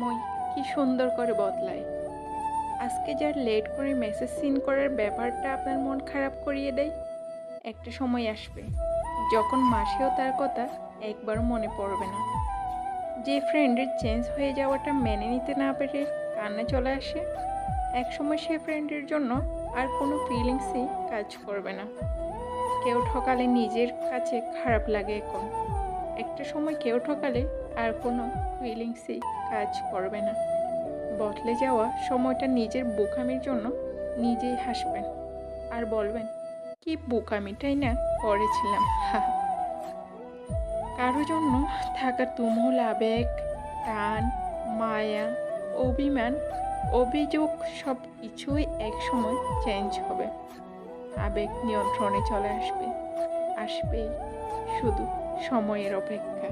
সময় কি সুন্দর করে বদলায়। আজকে যার লেট করে মেসেজ সিন করার ব্যাপারটা আপনার মন খারাপ করিয়ে দেয়? একটা সময় আসবে যখন মাসেও তার কথা একবারও মনে পড়বে না। যে ফ্রেন্ডের চেঞ্জ হয়ে যাওয়াটা মেনে নিতে না পেরে কান্না চলে আসে। একসময় সে ফ্রেন্ডের জন্য আর কোনো ফিলিংসই কাজ করবে না। কেউ ঠকালে নিজের কাছে খারাপ লাগে এখন। একটা সময় কেউ ঠকালে আর কোনো ফিলিংসই কাজ করবে না। বদলে যাওয়া সময়টা নিজের বোকামির জন্য নিজেই হাসবেন আর বলবেন, কি বোকামিটাই না করেছিলাম। হা কারও জন্য থাকা তুমুল আবেগ, টান, মায়া, অভিমান, অভিযোগ সব কিছুই একসময় চেঞ্জ হবে। আবেগ নিয়ন্ত্রণে চলে আসবে আসবে শুধু সময়ের অপেক্ষা